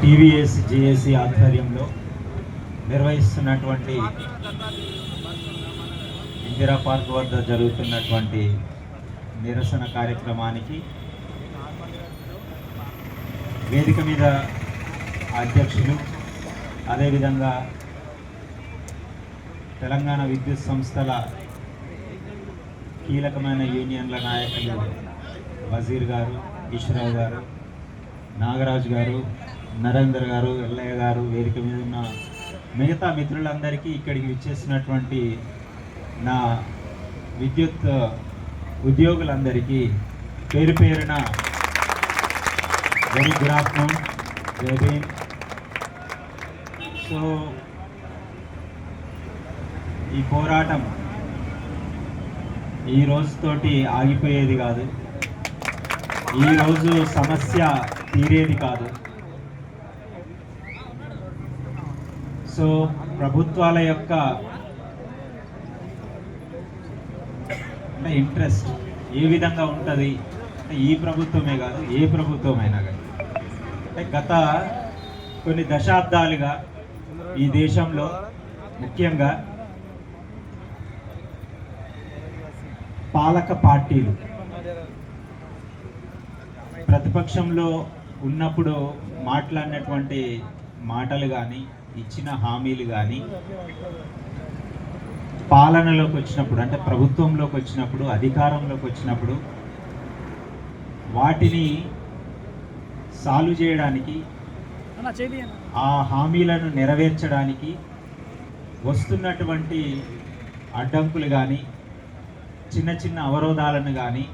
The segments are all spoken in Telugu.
టీవీఎస్ జేఏసీ ఆధ్వర్యంలో నిర్వహిస్తున్నటువంటి ఇందిరా పార్క్ వద్ద జరుగుతున్నటువంటి నిరసన కార్యక్రమానికి వేదిక మీద అధ్యక్షులు అదేవిధంగా తెలంగాణ విద్యుత్ సంస్థల కీలకమైన యూనియన్ల నాయకులు వజీర్ గారు ఈశ్వరరావు గారు నాగరాజు గారు నరేందర్ గారు ఎల్లయ్య గారు వేదిక మీద ఉన్న మిగతా మిత్రులందరికీ ఇక్కడికి విచ్చేసినటువంటి నా విద్యుత్ ఉద్యోగులందరికీ పేరు పేరున వెరీ గుడ్ ఆఫ్టర్నూన్ జై సో ఈ పోరాటం ఈ రోజుతోటి ఆగిపోయేది కాదు. ఈ రోజు సమస్య తీరేది కాదు. సో ప్రభుత్వాల యొక్క అంటే ఇంట్రెస్ట్ ఏ విధంగా ఉంటుంది? అంటే ఈ ప్రభుత్వమే కాదు ఏ ప్రభుత్వమైనా కానీ. అంటే గత కొన్ని దశాబ్దాలుగా ఈ దేశంలో ముఖ్యంగా పాలక పార్టీలు ప్రతిపక్షంలో ఉన్నప్పుడు మాట్లాడినటువంటి మాటలు కానీ ఇచ్చిన హామీలు కానీ పాలనలోకి వచ్చినప్పుడు అంటే ప్రభుత్వంలోకి వచ్చినప్పుడు అధికారంలోకి వచ్చినప్పుడు వాటిని సాల్వ్ చేయడానికి ఆ హామీలను నెరవేర్చడానికి వస్తున్నటువంటి అడ్డంకులు కానీ చిన్న చిన్న అవరోధాలను కానీ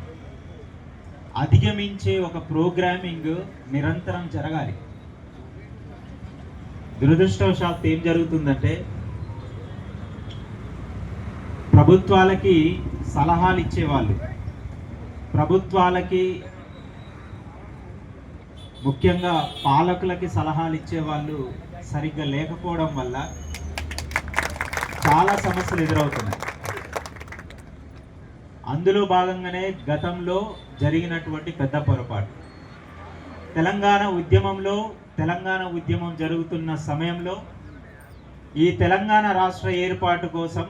అధిగమించే ఒక ప్రోగ్రామింగ్ నిరంతరం జరగాలి. దురదృష్టవశాత్తు ఏం జరుగుతుందంటే ప్రభుత్వాలకి సలహాలు ఇచ్చేవాళ్ళు. ప్రభుత్వాలకి ముఖ్యంగా పాలకులకి సలహాలు ఇచ్చేవాళ్ళు సరిగ్గా లేకపోవడం వల్ల చాలా సమస్యలు ఎదురవుతున్నాయి. అందులో భాగంగానే గతంలో జరిగినటువంటి పెద్ద పొరపాటు. తెలంగాణ ఉద్యమంలో తెలంగాణ ఉద్యమం జరుగుతున్న సమయంలో ఈ తెలంగాణ రాష్ట్ర ఏర్పాటు కోసం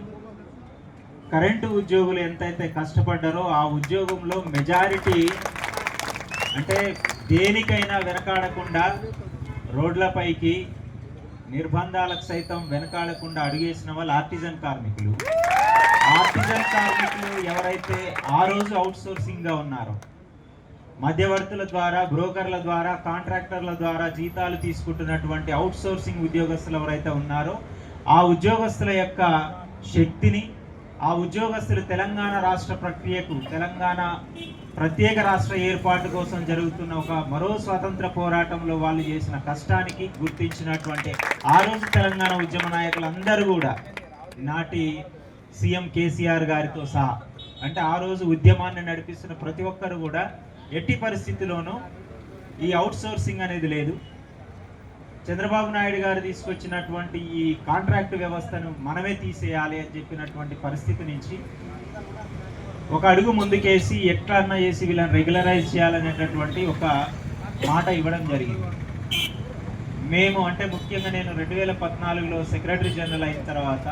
కరెంటు ఉద్యోగులు ఎంతైతే కష్టపడ్డారో ఆ ఉద్యోగంలో మెజారిటీ అంటే దేనికైనా వెనకాడకుండా రోడ్లపైకి నిర్బంధాలకు సైతం వెనకాడకుండా అడుగేసిన వాళ్ళు ఆర్టిజన్ కార్మికులు. ఆర్టిజన్ కార్మికులు ఎవరైతే ఆ రోజు అవుట్సోర్సింగ్గా ఉన్నారో మధ్యవర్తుల ద్వారా బ్రోకర్ల ద్వారా కాంట్రాక్టర్ల ద్వారా జీతాలు తీసుకుంటున్నటువంటి అవుట్ సోర్సింగ్ ఉద్యోగస్తులు ఎవరైతే ఉన్నారో ఆ ఉద్యోగస్తుల యొక్క శక్తిని ఆ ఉద్యోగస్తులు తెలంగాణ రాష్ట్ర ప్రక్రియకు తెలంగాణ ప్రత్యేక రాష్ట్ర ఏర్పాటు కోసం జరుగుతున్న ఒక మరో స్వాతంత్ర పోరాటంలో వాళ్ళు చేసిన కష్టానికి గుర్తించినటువంటి ఆ రోజు తెలంగాణ ఉద్యమ నాయకులందరూ కూడా నాటి సీఎం కేసీఆర్ గారితో సహా అంటే ఆ రోజు ఉద్యమాన్ని నడిపిస్తున్న ప్రతి ఒక్కరు కూడా ఎట్టి పరిస్థితిలోనూ ఈ అవుట్ సోర్సింగ్ అనేది లేదు. చంద్రబాబు నాయుడు గారు తీసుకొచ్చినటువంటి ఈ కాంట్రాక్ట్ వ్యవస్థను మనమే తీసేయాలి అని చెప్పినటువంటి పరిస్థితి నుంచి ఒక అడుగు ముందుకేసి ఎట్లన్నా చేసి వీళ్ళని రెగ్యులరైజ్ చేయాలనేటటువంటి ఒక మాట ఇవ్వడం జరిగింది. మేము అంటే ముఖ్యంగా నేను రెండు వేల పద్నాలుగులో సెక్రటరీ జనరల్ అయిన తర్వాత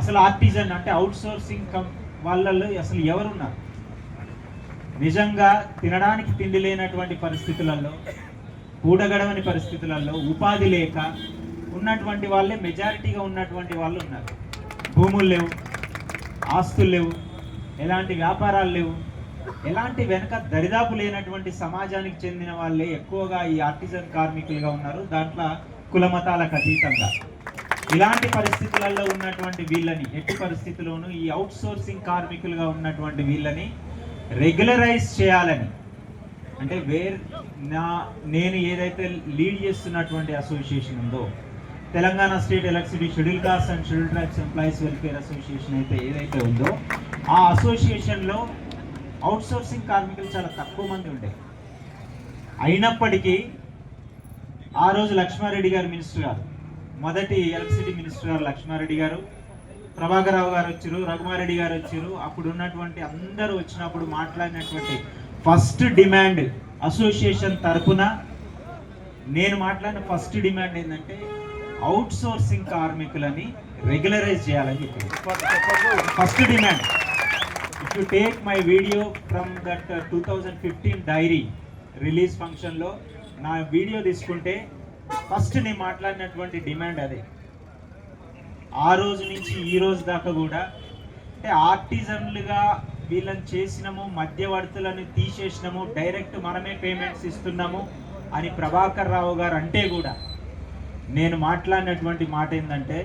అసలు ఆర్టిజన్ అంటే అవుట్ సోర్సింగ్ కం వాళ్ళల్లో అసలు ఎవరున్నారు? నిజంగా తినడానికి తిండి లేనటువంటి పరిస్థితులలో కూడగడవని పరిస్థితులలో ఉపాధి లేక ఉన్నటువంటి వాళ్ళే మెజారిటీగా ఉన్నటువంటి వాళ్ళు ఉన్నారు. భూములు లేవు ఆస్తులు లేవు ఎలాంటి వ్యాపారాలు లేవు. ఎలాంటి వెనక దరిదాపు లేనటువంటి సమాజానికి చెందిన వాళ్ళే ఎక్కువగా ఈ ఆర్టిజన్ కార్మికులుగా ఉన్నారు. దాంట్లో కులమతాలకు అతీతంగా. ఇలాంటి పరిస్థితులలో ఉన్నటువంటి వీళ్ళని ఎట్టి పరిస్థితుల్లోనూ ఈ అవుట్ సోర్సింగ్ కార్మికులుగా ఉన్నటువంటి వీళ్ళని రెగ్యులరైజ్ చేయాలని. అంటే వేర్ నా నేను ఏదైతే లీడ్ చేస్తున్నటువంటి అసోసియేషన్ ఉందో Telangana state electricity schedule caste and schedule tribes employees welfare association అయితే ఏదైతే ఉందో ఆ అసోసియేషన్లో అవుట్సోర్సింగ్ కార్మికులు చాలా తక్కువ మంది ఉండే. అయినప్పటికీ ఆ రోజు లక్ష్మారెడ్డి గారు మినిస్టర్ గారు మొదటి ఎలక్ట్రిసిటీ మినిస్టర్ గారు లక్ష్మారెడ్డి గారు ప్రభాకరరావు గారు వచ్చారు రఘుమారెడ్డి గారు వచ్చారు. అప్పుడు ఉన్నటువంటి అందరూ వచ్చినప్పుడు మాట్లాడినటువంటి ఫస్ట్ డిమాండ్ అసోసియేషన్ తరపున నేను మాట్లాడిన ఫస్ట్ డిమాండ్ ఏంటంటే అవుట్ సోర్సింగ్ కార్మికులని రెగ్యులరైజ్ చేయాలని చెప్పారు first demand if you take my video from that two thousand fifteen diary release ఫంక్షన్లో నా వీడియో తీసుకుంటే ఫస్ట్ నేను మాట్లాడినటువంటి డిమాండ్ అదే. ఆ రోజు నుంచి ఈ రోజు దాకా కూడా అంటే ఆర్టిజన్లుగా వీళ్ళని చేసినాము మధ్యవర్తులను తీసేసినాము డైరెక్ట్ మనమే పేమెంట్స్ ఇస్తున్నాము అని ప్రభాకర్ రావు గారు అంటే కూడా నేను మాట్లాడినటువంటి మాట ఏంటంటే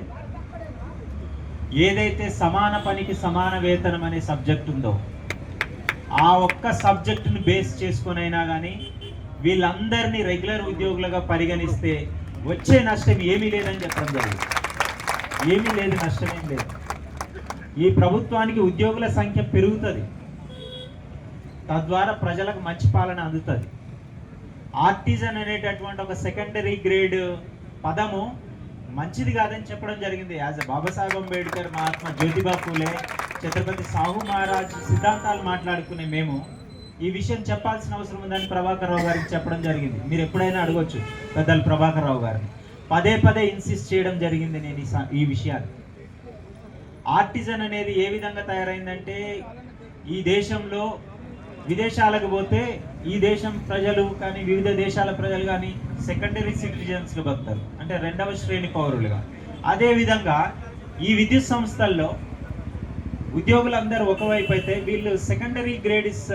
ఏదైతే సమాన పనికి సమాన వేతనం అనే సబ్జెక్ట్ ఉందో ఆ ఒక్క సబ్జెక్టును బేస్ చేసుకొనైనా కానీ వీళ్ళందరినీ రెగ్యులర్ ఉద్యోగులుగా పరిగణిస్తే వచ్చే నష్టం ఏమీ లేదని చెప్పడం జరిగింది. ఏమీ లేదు నష్టం లేదు. ఈ ప్రభుత్వానికి ఉద్యోగుల సంఖ్య పెరుగుతుంది. తద్వారా ప్రజలకు మంచి పాలన అందుతుంది. ఆర్టిజన్ అనేటటువంటి ఒక సెకండరీ గ్రేడ్ పదము మంచిది కాదని చెప్పడం జరిగింది. యాజ్ ఎ బాబాసాహెబ్ అంబేద్కర్ మహాత్మా జ్యోతిబా పూలే ఛత్రపతి సాహు మహారాజ్ సిద్ధాంతాలు మాట్లాడుకునే మేము ఈ విషయం చెప్పాల్సిన అవసరం ఉందని ప్రభాకర్ రావు గారికి చెప్పడం జరిగింది. మీరు ఎప్పుడైనా అడగొచ్చు పెద్దలు ప్రభాకర్ రావు గారిని. పదే పదే ఇన్సిస్ట్ చేయడం జరిగింది నేను ఈ ఈ విషయాన్ని. ఆర్టిజన్ అనేది ఏ విధంగా తయారైందంటే ఈ దేశంలో విదేశాలకు పోతే ఈ దేశం ప్రజలు కానీ వివిధ దేశాల ప్రజలు కానీ సెకండరీ సిటిజన్స్గా బతారు అంటే రెండవ శ్రేణి పౌరులుగా. అదేవిధంగా ఈ విద్యుత్ సంస్థల్లో ఉద్యోగులందరూ ఒకవైపు అయితే వీళ్ళు సెకండరీ గ్రేడ్స్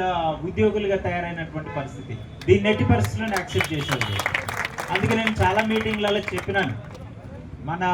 ఉద్యోగులుగా తయారైనటువంటి పరిస్థితి. దీన్ని ఎట్టి పరిస్థితులను యాక్సెప్ట్ చేసేది అందుకే నేను చాలా మీటింగ్లలో చెప్పినాను. మన